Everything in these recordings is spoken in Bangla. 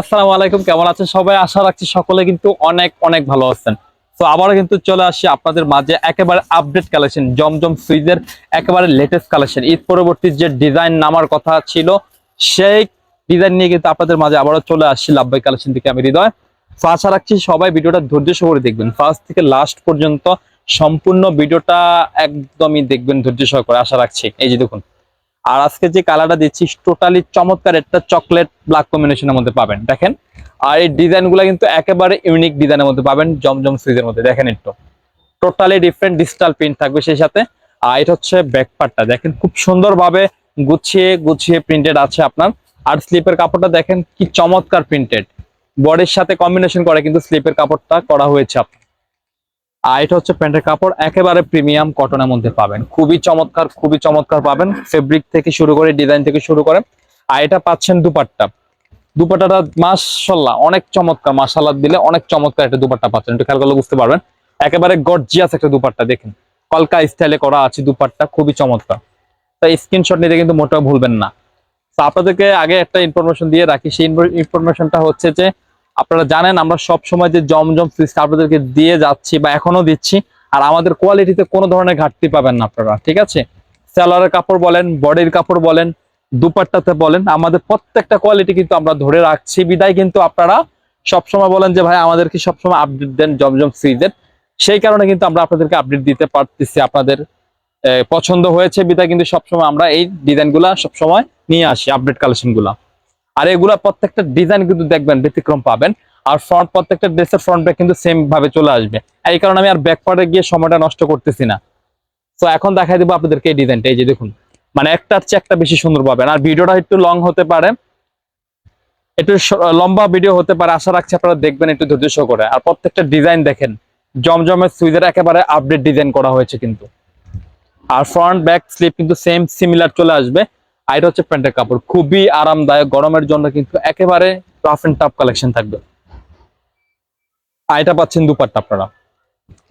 আসসালামু আলাইকুম, কেমন আছেন? সবাই আশা রাখছি সকলে কিন্তু অনেক অনেক ভালো আছেন। তো আবারও কিন্তু চলে আসি আপনাদের মাঝে একেবারে আপডেট কালেকশন জমজম সুইজের একেবারে লেটেস্ট কালেকশন ঈদ পরবর্তী যে ডিজাইন নামার কথা ছিল, সেই ডিজাইন নিয়ে কিন্তু আপনাদের মাঝে আবারও চলে আসছি লাভবাই কালেকশন থেকে আমি হৃদয়। তো আশা রাখছি সবাই ভিডিওটা ধৈর্য সহকারে দেখবেন। ফার্স্ট থেকে লাস্ট পর্যন্ত সম্পূর্ণ ভিডিওটা একদমই দেখবেন ধৈর্য সহকারে। আশা রাখছি। এই যে দেখুন আর আজকে যে কালারটা দিচ্ছি টোটালি চমৎকার একটা চকলেট ব্ল্যাক কম্বিনেশনের মধ্যে পাবেন। দেখেন, আর এই ডিজাইন কিন্তু একেবারে ইউনিক ডিজাইনের মধ্যে পাবেন, জমজম সিরিজের মধ্যে। দেখেন একটু। টোটালি ডিফারেন্ট ডিজিটাল প্রিন্ট থাকবে সেই সাথে। আর এটা হচ্ছে ব্যাক পার্টটা দেখেন, খুব সুন্দরভাবে গুছিয়ে গুছিয়ে প্রিন্টেড আছে আপনার। আর স্লিপের কাপড়টা দেখেন, কি চমৎকার প্রিন্টেড বডির সাথে কম্বিনেশন করে কিন্তু স্লিপের কাপড়টা করা হয়েছে আপনার। আর এটা হচ্ছে প্যান্টের কাপড়, একেবারে প্রিমিয়াম কটনের মধ্যে পাবেন। খুবই চমৎকার খুবই চমৎকার পাবেন। ফেব্রিক থেকে শুরু করে ডিজাইন থেকে শুরু করে। আর এটা পাচ্ছেন দুপাট্টা। দুপাট্টাটা মাসাল্লাহ অনেক চমৎকার মাসাল্লাহ দিলে অনেক চমৎকার একটা দুপাট্টা পাচ্ছেন। একটু খেয়াল করলে বুঝতে পারবেন। একেবারে গর্জিয়াস একটা দুপাট্টা, দেখেন। কলকা স্টাইলে করা আছে দুপাট্টা, খুবই চমৎকার। তাই স্ক্রিনশট নিতে কিন্তু মোটেও ভুলবেন না। তো আপনাদেরকে আগে একটা ইনফরমেশন দিয়ে রাখি। সেই ইনফরমেশনটা হচ্ছে যে আপনারা জানেন, আমরা সব সময় যে জমজম ফ্রিজটা আপনাদেরকে দিয়ে যাচ্ছি বা এখনও দিচ্ছি, আর আমাদের কোয়ালিটিতে কোনো ধরনের ঘাটতি পাবেন না আপনারা, ঠিক আছে? সেলারের কাপড় বলেন, বডির কাপড় বলেন, দুপাট্টাতে বলেন, আমাদের প্রত্যেকটা কোয়ালিটি কিন্তু আমরা ধরে রাখছি। বিদায় কিন্তু আপনারা সবসময় বলেন যে, ভাই আমাদেরকে সবসময় আপডেট দেন জমজম ফ্রিজের সেই কারণে কিন্তু আমরা আপনাদেরকে আপডেট দিতে পারতেছি, আপনাদের পছন্দ হয়েছে। বিদায় কিন্তু সবসময় আমরা এই ডিজাইনগুলা সবসময় নিয়ে আসি আপডেট কালেকশনগুলা আর এগুলা প্রত্যেকটা ডিজাইন কিন্তু দেখবেন ব্যতিক্রম পাবেন। আর ফ্রন্ট প্রত্যেকটা ড্রেসের ফ্রন্ট ব্যাক কিন্তু সেম ভাবে চলে আসবে। এই কারণে আমি আর ব্যাক পার্টে গিয়ে সময়টা নষ্ট করতেছি না। তো এখন দেখাই দেবো আপনাদেরকে এই ডিজাইনটা এই যে দেখুন মানে একটার চেয়ে একটা বেশি সুন্দর পাবেন। আর ভিডিওটা একটু লং হতে পারে। একটু লম্বা ভিডিও হতে পারে। আশা রাখছি আপনারা দেখবেন একটু ধৈর্য করে আর প্রত্যেকটা ডিজাইন দেখেন, জমজমের সুইজের একেবারে আপডেট ডিজাইন করা হয়েছে কিন্তু। আর ফ্রন্ট ব্যাক স্লিপ কিন্তু সেম সিমিলার চলে আসবে। আর এটা হচ্ছে প্যান্টের কাপড়। খুবই আরামদায়ক, গরমের জন্য কিন্তু একেবারে রাফ এন্ড টাফ কালেকশন থাকবে। আর এটা পাচ্ছেন দুপাট্টা আপনারা।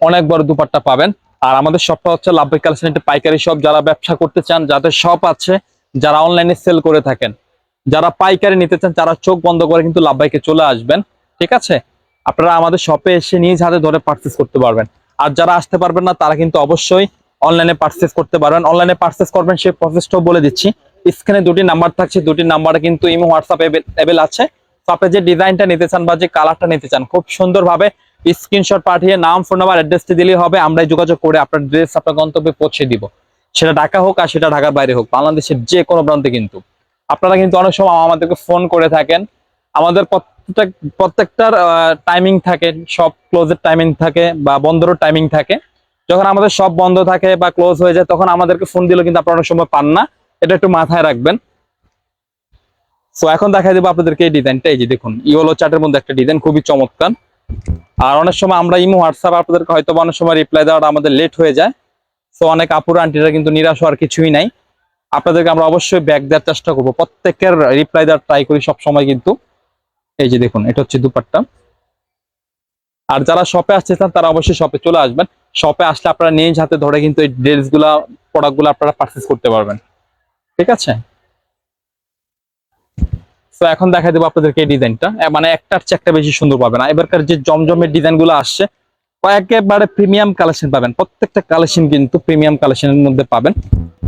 অনেক বড় দুপাট্টা পাবেন। আর আমাদের শপটা হচ্ছে লাভবাই কালেকশন একটা পাইকারি শপ যারা ব্যবসা করতে চান, যাদের শপ আছে, যারা অনলাইনে সেল করে থাকেন, যারা পাইকারি নিতে চান, তারা চোখ বন্ধ করে কিন্তু লাভবাইকে চলে আসবেন। ঠিক আছে? আপনারা আমাদের শপে এসে নিজ হাতে ধরে পার্চেস করতে পারবেন। আর যারা আসতে পারবেন না, তারা কিন্তু অবশ্যই অনলাইনে পার্চেস করতে পারবেন। অনলাইনে পার্চেস করবেন, সেই প্রসেসটাও বলে দিচ্ছি। স্ক্রিনে দুটি নাম্বার থাকছে, দুটি নাম্বারে কিন্তু ইমো হোয়াটসঅ্যাপ অ্যাভেল আছে। তো আপনি যে ডিজাইনটা নিতে চান বা যে কালারটা নিতে চান, খুব সুন্দরভাবে স্ক্রিনশট পাঠিয়ে নাম ফোন নাম্বার অ্যাড্রেসটি দিলেই হবে। আমরাই যোগাযোগ করে আপনার ড্রেস আপনার গন্তব্যে পৌঁছে দিব। সেটা ঢাকা হোক আর সেটা ঢাকার বাইরে হোক, বাংলাদেশের যে কোনো প্রান্তে কিন্তু। আপনারা কিন্তু অনেক সময় আমাদেরকে ফোন করে থাকেন। আমাদের প্রত্যেক প্রত্যেকটার টাইমিং থাকে, সব ক্লোজের টাইমিং থাকে বা বন্ধেরও টাইমিং থাকে। যখন আমাদের সব বন্ধ থাকে বা ক্লোজ হয়ে যায়, তখন আমাদেরকে ফোন দিলেও কিন্তু আপনারা অনেক সময় পান না। এটা একটু মাথায় রাখবেন। সো এখন দেখা দেবো আপনাদেরকে এই ডিজাইনটা। এই যে দেখুন, ইয়েলো চার্টের মধ্যে একটা ডিজাইন, খুবই চমৎকার। আর অনেক সময় আমরা ইমো হোয়াটসঅ্যাপ, আপনাদেরকে হয়তো অনেক সময় রিপ্লাই দেওয়াটা আমাদের লেট হয়ে যায়। সো অনেক আপুরা আন্টিরা কিন্তু নিরাশ হওয়ার কিছুই নাই। আপনাদেরকে আমরা অবশ্যই ব্যাক দেওয়ার চেষ্টা করব। প্রত্যেকের রিপ্লাই দেওয়ার ট্রাই করি সব সময় কিন্তু। এই যে দেখুন, এটা হচ্ছে দুপাট্টা। আর যারা শপে আসতে চান, তারা অবশ্যই শপে চলে আসবেন। শপে আসলে আপনারা নিজ হাতে ধরে কিন্তু এই ড্রেসগুলা প্রোডাক্টগুলো আপনারা পারচেস করতে পারবেন। ঠিক আছে? তো এখন দেখা দেবো আপনাদেরকে এই ডিজাইনটা। মানে একটার চেয়ে একটা বেশি সুন্দর পাবেন। এবারকার যে জমজমের ডিজাইনগুলো আসছে একেবারে প্রিমিয়াম কালেকশন পাবেন। প্রত্যেকটা কালেকশন কিন্তু প্রিমিয়াম কালেকশনের মধ্যে পাবেন।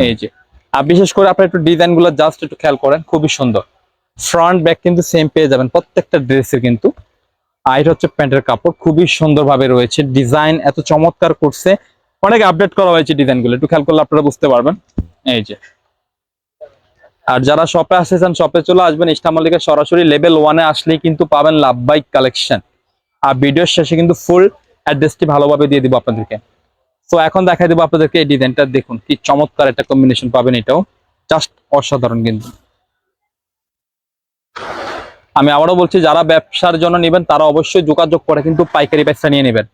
এই যে, আর বিশেষ করে আপনার একটু ডিজাইনগুলো জাস্ট একটু খেয়াল করেন, খুবই সুন্দর। ফ্রন্ট ব্যাক কিন্তু সেম পেয়ে যাবেন। প্রত্যেকটা ড্রেসের কিন্তু আর এটা হচ্ছে প্যান্টের কাপড়। খুবই সুন্দরভাবে রয়েছে। ডিজাইন এত চমৎকার করছে। অনেক আপডেট করা হয়েছে ডিজাইনগুলো একটু খেয়াল করলে আপনারা বুঝতে পারবেন। এই যে আর যারা শপে আসতে চান শপে চলে আসবেন ইস্টামলিকে সরাসরি লেভেল ওয়ানে আসলেই কিন্তু পাবেন লাভবাইক কালেকশন আর ভিডিওর শেষে কিন্তু ফুল অ্যাড্রেসটি ভালোভাবে দিয়ে দিব আপনাদেরকে। তো এখন দেখাই দেবো আপনাদেরকে এই ডিজাইনটা দেখুন, কি চমৎকার একটা কম্বিনেশন পাবেন এটাও। জাস্ট অসাধারণ কিন্তু। আমি আবারও বলছি, যারা ব্যবসার জন্য নেবেন, তারা অবশ্যই যোগাযোগ করে কিন্তু পাইকারি ব্যবসা নিয়ে নেবেন।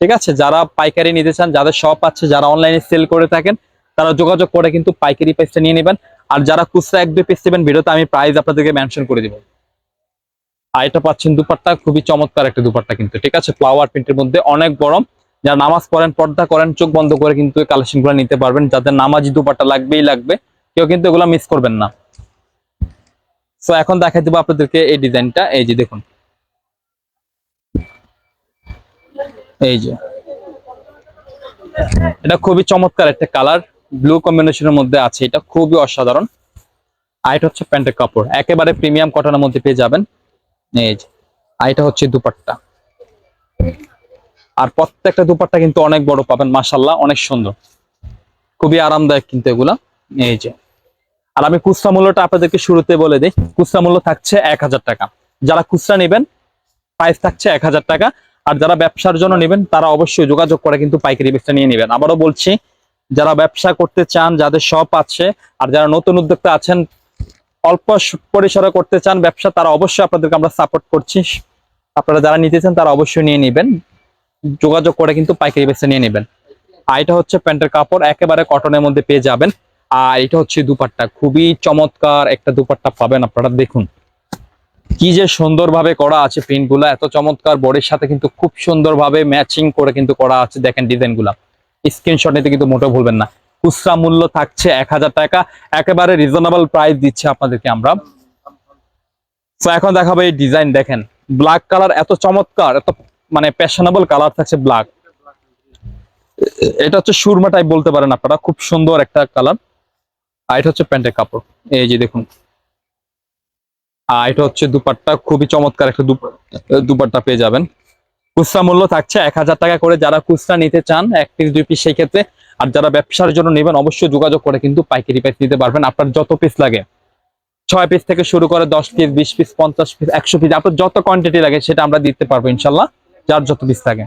ঠিক আছে? যারা পাইকারি নিতে চান, যাদের শপ আছে, যারা অনলাইনে সেল করে থাকেন, তারা যোগাযোগ করে কিন্তু পাইকারি প্রাইসটা নিয়ে নেবেন। আর যারা খুচরা এক দুই পিস নেবেন, ভিডিওতে আমি প্রাইস আপনাদেরকে মেনশন করে দিব। আর এটা পাচ্ছেন দুপাট্টা, খুবই চমৎকার একটা দুপাট্টা কিন্তু। ঠিক আছে ফ্লাওয়ার প্রিন্টের মধ্যে অনেক গরম। যারা নামাজ পড়েন, পর্দা করেন, চোখ বন্ধ করে কিন্তু এই কালেকশনগুলো নিতে পারবেন। যাদের নামাজি দুপাট্টা লাগবেই লাগবে, কেউ কিন্তু এগুলো মিস করবেন না। সো এখন দেখাই দেবো আপনাদেরকে এই ডিজাইনটা। এই যে দেখুন। এই যে। এটা খুবই চমৎকার একটা কালার ব্লু কম্বিনেশনের মধ্যে আছে, এটা খুবই অসাধারণ। আর এটা হচ্ছে প্যান্টের কাপড়, একেবারে প্রিমিয়াম কটনের মধ্যে পেয়ে যাবেন। এই যে আর এটা হচ্ছে দুপাট্টা। আর প্রত্যেকটা দুপাট্টা কিন্তু অনেক বড় পাবেন মাসাল্লাহ অনেক সুন্দর। খুবই আরামদায়ক কিন্তু এগুলা। এই যে, আর আমি খুচরা মূল্যটা আপনাদেরকে শুরুতে বলে দিই, খুচরা মূল্য থাকছে এক হাজার টাকা। যারা খুচরা নেবেন প্রাইস থাকছে এক হাজার টাকা। আর যারা ব্যবসার জন্য নেবেন, তারা অবশ্যই যোগাযোগ করে কিন্তু পাইকারি ব্যবসা নিয়ে নেবেন। আবারও বলছি যারা ব্যবসা করতে চান, যাদের শপ আছে আর যারা নতুন উদ্যোক্তা আছেন, অল্প পরিসরে করতে চান ব্যবসা, তারা অবশ্যই আপনাদেরকে আমরা সাপোর্ট করছি। আপনারা যারা নিতে চান, তারা অবশ্যই নিয়ে নেবেন। যোগাযোগ করে কিন্তু পাইকারি ব্যবসা নিয়ে নেবেন। আর এটা হচ্ছে প্যান্টের কাপড়, একেবারে কটনের মধ্যে পেয়ে যাবেন। আর এটা হচ্ছে দুপাট্টা, খুবই চমৎকার একটা দুপাট্টা পাবেন আপনারা, দেখুন। কি যে সুন্দরভাবে করা আছে প্রিন্টগুলা, এত চমৎকার বডির সাথে কিন্তু খুব সুন্দরভাবে ম্যাচিং করে কিন্তু করা আছে, দেখেন ডিজাইনগুলা। স্ক্রিনশট নিতে কিন্তু মোটেও ভুলবেন না। খুচরা মূল্য থাকছে এক হাজার টাকা। একেবারে রিজনেবল প্রাইস দিচ্ছে আপনাদেরকে আমরা। তো এখন দেখাবো এই ডিজাইন দেখেন। ব্ল্যাক কালার এত চমৎকার, এত মানে প্যাশনেবল কালার থাকছে ব্ল্যাক এটা হচ্ছে সুরমা টাইপ বলতে পারেন আপনারা, খুব সুন্দর একটা কালার আর এটা হচ্ছে প্যান্টের কাপড়। এই যে দেখুন। আর এটা হচ্ছে দুপাট্টা, খুবই চমৎকার একটা দুপ- দুপাট্টা পেয়ে যাবেন। খুচরা মূল্য থাকছে এক হাজার টাকা করে। যারা খুচরা নিতে চান, এক পিস দুই পিস সেই ক্ষেত্রে আর যারা ব্যবসার জন্য নেবেন, অবশ্যই যোগাযোগ করে কিন্তু পাইকারি পিস নিতে পারবেন। আপনার যত পিস লাগে, ছয় পিস থেকে শুরু করে দশ পিস বিশ পিস পঞ্চাশ পিস একশো পিস আপনার যত কোয়ান্টিটি লাগে সেটা আমরা দিতে পারব ইনশাল্লাহ, যার যত পিস লাগে।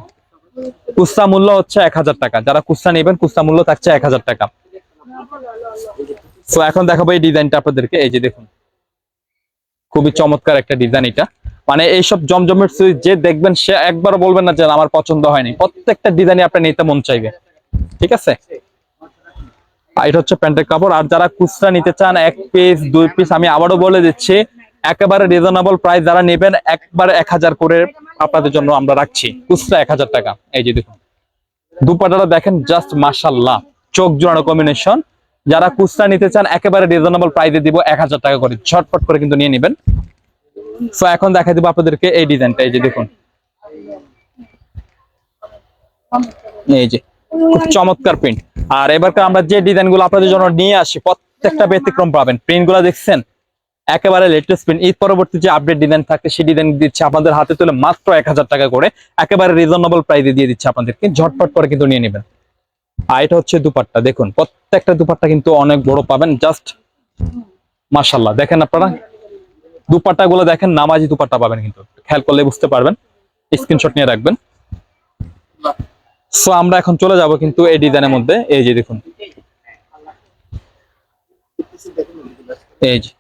খুচরা মূল্য হচ্ছে এক হাজার টাকা। যারা খুচরা নেবেন, খুচরা মূল্য থাকছে এক হাজার টাকা। তো এখন দেখাবো এই ডিজাইনটা আপনাদেরকে। এই যে দেখুন, খুবই চমৎকার একটা ডিজাইন এটা। মানে এইসব জমজমের সুইচ যে দেখবেন, সে একবার বলবেন না যে আমার পছন্দ হয়নি। প্রত্যেকটা ডিজাইনই আপনার নিতে মন চাইবে। ঠিক আছে? আর এটা হচ্ছে প্যান্টের কাপড়। আর যারা খুচরা নিতে চান, এক পিস দুই পিস আমি আবারও বলে দিচ্ছি, একেবারে রিজনেবল প্রাইস যারা নেবেন, একবারে এক হাজার করে আপনাদের জন্য আমরা রাখছি। খুচরা এক হাজার টাকা। এই যে দেখুন। দুপাটাটা দেখেন জাস্ট মাসাল্লাহ চোখ জোড়ানো কম্বিনেশন যারা খুচরা নিতে চান, একেবারে রিজনেবল প্রাইসে দিব এক হাজার টাকা করে। ঝটপট করে কিন্তু নিয়ে নেবেন। সো এখন দেখা দিব আপনাদেরকে এই ডিজাইনটা এই যে দেখুন। এই যে, খুব চমৎকার প্রিন্ট আর এবারকার আমরা যে ডিজাইনগুলো আপনাদের জন্য নিয়ে আসি, প্রত্যেকটা ব্যতিক্রম পাবেন। প্রিন্টগুলো দেখছেন? একেবারে লেটেস্ট প্রিন্ট ঈদ পরবর্তী যে আপডেট ডিজাইন থাকে সেই ডিজাইন দিচ্ছে আপনাদের হাতে তুলে মাত্র এক হাজার টাকা করে। একেবারে রিজনেবল প্রাইসে দিয়ে দিচ্ছে আপনাদেরকে। ঝটপট করে কিন্তু নিয়ে নেবেন। আর এটা হচ্ছে দুপাট্টা। দেখুন, প্রত্যেকটা দুপাট্টা কিন্তু অনেক বড় পাবেন। জাস্ট মাশাল্লাহ দেখেন আপনারা? দুপাট্টা গুলো দেখেন, নামাজি দুপাট্টা পাবেন কিন্তু। খেয়াল করলে বুঝতে পারবেন। স্ক্রিনশট নিয়ে রাখবেন। সো আমরা এখন চলে যাব কিন্তু এই ডিজাইনের মধ্যে। এই যে দেখুন। এই যে।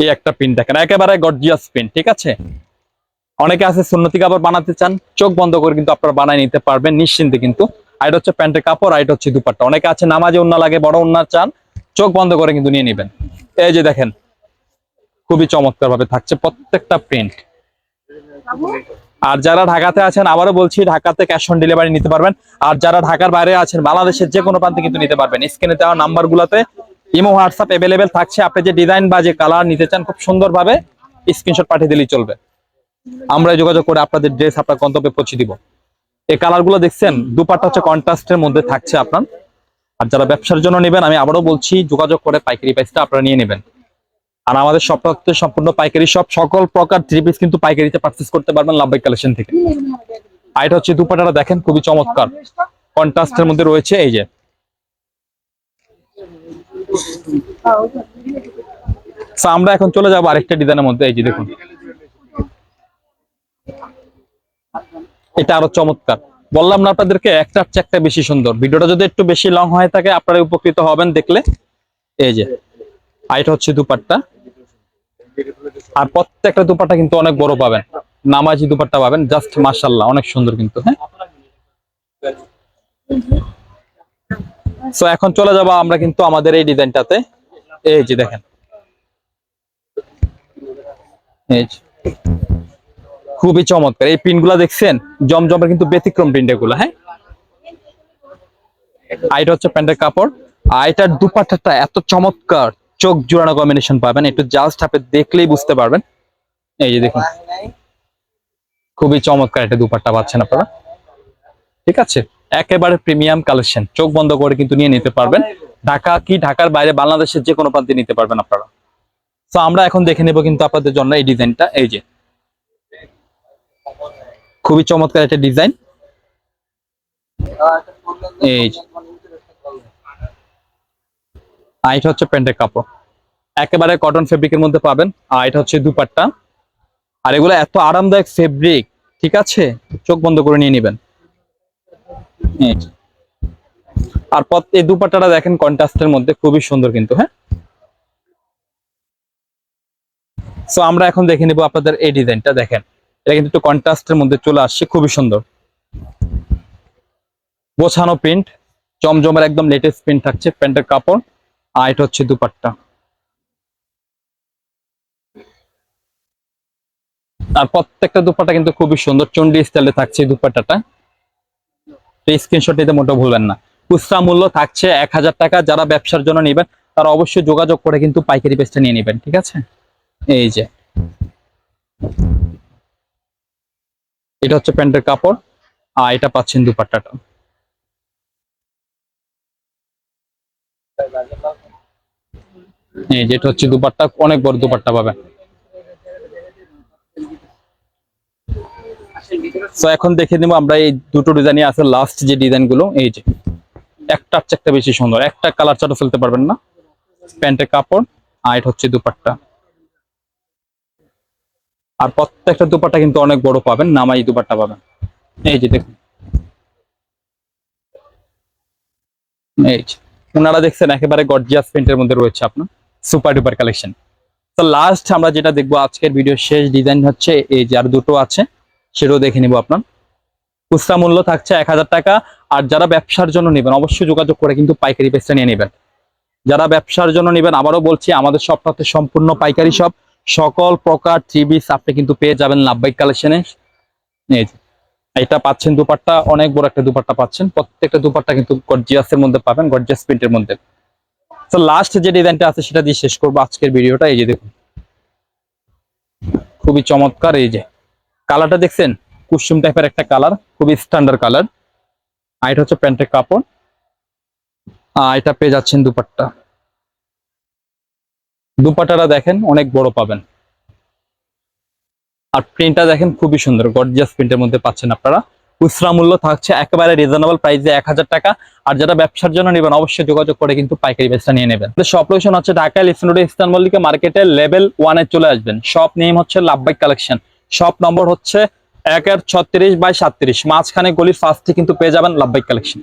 এই একটা পিন দেখেন। একেবারে গর্জিয়াস পিন ঠিক আছে? অনেকে আছে সুন্নতি কাপড় বানাতে চান, চোখ বন্ধ করে কিন্তু আপনারা বানাই নিতে পারবেন, নিশ্চিন্তে কিন্তু। আর এটা হচ্ছে প্যান্টের কাপড় আর এটা হচ্ছে দুপাট্টা। অনেকে আছে নামাজে উন্না লাগে, বড় উন্না চান, চোখ বন্ধ করে কিন্তু নিয়ে নেবেন। এই যে দেখেন। খুবই চমৎকার ভাবে থাকছে প্রত্যেকটা প্রিন্ট আর যারা ঢাকাতে আছেন আবারও বলছি ঢাকাতে ক্যাশ অন ডেলিভারি নিতে পারবেন। আর যারা ঢাকার বাইরে আছেন বাংলাদেশের যে কোনো প্রান্তে কিন্তু নিতে পারবেন। স্ক্রিনে দেওয়া নাম্বার গুলাতে ইমো হোয়াটসঅ্যাপ এভেলেবেল থাকছে। আপনি যে ডিজাইন বা যে কালার নিতে চান খুব সুন্দরভাবে স্ক্রিনশট পাঠিয়ে দিলেই চলবে। আমরা যোগাযোগ করে আপনাদের ড্রেস আপনার গন্তব্যে পৌঁছে দিব। এই কালারগুলো দেখছেন দুপাট্টা হচ্ছে কন্ট্রাস্টের মধ্যে থাকছে আপনার। আর যারা ব্যবসার জন্য নেবেন আমি আবারও বলছি যোগাযোগ করে পাইকারি প্রাইসটা আপনারা নিয়ে নেবেন। আর আমাদের সবটা হচ্ছে সম্পূর্ণ পাইকারি সব সকল প্রকার থ্রি পিস কিন্তু পাইকারিতে পারচেস করতে পারবেন লাভবাই কালেকশন থেকে। আর এটা হচ্ছে দুপাটাটা দেখেন, খুবই চমৎকার। কন্ট্রাস্টের মধ্যে রয়েছে, এই যে। আমরা এখন চলে যাব আরেকটা ডিজাইনের মধ্যে, এই যে দেখুন। এটা আরও চমৎকার। বললাম না আপনাদেরকে একটার চেয়ে একটা বেশি সুন্দর। ভিডিওটা যদি একটু বেশি লং হয়ে থাকে আপনারা উপকৃত হবেন দেখলে। এই যে, আর এটা হচ্ছে দুপাট্টা। আর প্রত্যেকটা দুপাট্টা কিন্তু অনেক বড় পাবেন। নামাজি দুপাট্টা পাবেন জাস্ট মাশাল্লাহ অনেক সুন্দর কিন্তু হ্যাঁ? সো এখন চলে যাব আমরা কিন্তু আমাদের এই ডিজাইনটাতে। এই যে দেখেন। এই খুবই চমৎকার। এই প্রিন্টগুলা দেখছেন? জমজমের কিন্তু ব্যতিক্রম প্রিন্ট এগুলো হ্যাঁ? আর এটা হচ্ছে প্যান্টের কাপড়। আর এটার দুপাট্টাটা এত চমৎকার। চোখ জোড়ানো কম্বিনেশন পাবেন। একটু জাস্ট আপনি দেখলেই বুঝতে পারবেন। এই যে দেখুন, খুবই চমৎকার একটা দুপাট্টা পাচ্ছেন আপনারা। ঠিক আছে? একেবারে প্রিমিয়াম কালেকশন চোখ বন্ধ করে কিন্তু নিয়ে নিতে পারবেন। ঢাকা কি? ঢাকার বাইরে বাংলাদেশের যে কোনো প্রান্তে নিতে পারবেন আপনারা। তো আমরা এখন দেখে নেব কিন্তু আপনাদের জন্য এই ডিজাইনটা। এই যে। খুবই চমৎকার একটা ডিজাইন। এই। আর এটা হচ্ছে প্যান্টের কাপড়। একেবারে কটন ফেব্রিকের মধ্যে পাবেন। আর এটা হচ্ছে দুপাট্টা। আর এগুলো এত আরামদায়ক ফেব্রিক ঠিক আছে? চোখ বন্ধ করে নিয়ে নেবেন। আর পথ এই দুপাট্টাটা দেখেন কন্ট্রাস্টের মধ্যে, খুবই সুন্দর কিন্তু হ্যাঁ? সো আমরা এখন দেখে নেব আপনাদের এই ডিজাইনটা, দেখেন। এটা কিন্তু একটু কন্ট্রাস্টের মধ্যে চলে আসছে, খুবই সুন্দর। গোছানো প্রিন্ট জমজমের একদম লেটেস্ট প্রিন্ট থাকছে, প্যান্টের কাপড়। আর এটা হচ্ছে দুপাট্টা। আর প্রত্যেকটা দুপাট্টা কিন্তু খুবই সুন্দর চন্ডি স্টাইলে থাকছে দুপাট্টাটা। স্ক্রিনশট নিতে মোটেও ভুলবেন না। খুচরা মূল্য থাকছে এক হাজার টাকা, যারা ব্যবসার জন্য নেবেন, তারা অবশ্যই যোগাযোগ করে কিন্তু পাইকারি পেজটা নিয়ে নেবেন, ঠিক আছে? এই যে। এটা হচ্ছে প্যান্টের কাপড়, আর এটা পাচ্ছেন দুপাট্টাটা। এই যেটা হচ্ছে দুপাট্টা, অনেক বড় দুপাট্টা পাবেন তো এখন দেখে নিব আমরা এই দুটো ডিজাইনই আছে লাস্ট যে ডিজাইনগুলো, এই যে। একটা একটা বেশি সুন্দর, একটা কালার চাটা ফেলতে পারবেন না। প্যান্টের কাপড়, আর এটা হচ্ছে দুপাট্টা। আর প্রত্যেকটা দুপাট্টা কিন্তু অনেক বড় পাবেন নামাই দুপাট্টা পাবেন। এই যে দেখুন। এই যে। ওনারা দেখছেন একেবারে গর্জিয়াস প্রিন্টের মধ্যে রয়েছে আপনার। Super duper collection. তো লাস্ট আমরা যেটা দেখব আজকের ভিডিও শেষ ডিজাইন হচ্ছে, এই যে আর দুটো আছে, সেটাও দেখে নিব আপনার। খুচরা মূল্য থাকছে এক হাজার টাকা, আর যারা ব্যবসার জন্য নেবেন, অবশ্যই যোগাযোগ করে কিন্তু পাইকারি পেসটা নিয়ে নেবেন। যারা ব্যবসার জন্য নেবেন আবারও বলছি, আমাদের সবটাতে সম্পূর্ণ পাইকারি সব সকল প্রকার থ্রি পিস আপনি কিন্তু পেয়ে যাবেন লাভবাইক কালেকশনে এটা পাচ্ছেন দুপাট্টা, অনেক বড় একটা দুপাট্টা পাচ্ছেন। প্রত্যেকটা দুপাট্টা কিন্তু গর্জিয়াসের মধ্যে পাবেন গর্জিয়াস প্রিন্টের মধ্যে। তো লাস্ট যে ডিজাইনটা আছে, সেটা দিয়ে শেষ করব আজকের ভিডিওটা। এই যে দেখুন, খুবই চমৎকার। এই যে কালারটা দেখছেন? কুসুম টাইপের একটা কালার খুবই স্ট্যান্ডার্ড কালার আর এটা হচ্ছে প্যান্টের কাপড়। আর এটা পেয়ে যাচ্ছেন দুপাট্টা। দুপাট্টাটা দেখেন, অনেক বড় পাবেন। আর প্রিন্টটা দেখেন, খুবই সুন্দর গর্জিয়াস প্রিন্টের মধ্যে পাচ্ছেন আপনারা। খুচরা মূল্য থাকছে একেবারে রিজনেবল প্রাইসে এক হাজার টাকা। আর যারা ব্যবসার জন্য নেবেন, অবশ্যই যোগাযোগ করে কিন্তু পাইকারি বেচটা নিয়ে নেবেন। সব লোকেশন হচ্ছে ঢাকা লিসনোডি ইস্তান মল্লিকা মার্কেটে লেভেল ওয়ানে চলে আসবেন। সব নেম হচ্ছে লাভবাইক কালেকশন সব নম্বর হচ্ছে এক এর ছত্রিশ বাই সাতত্রিশ। মাঝখানে গলির ফার্স্টে কিন্তু পেয়ে যাবেন লাভবাইক কালেকশন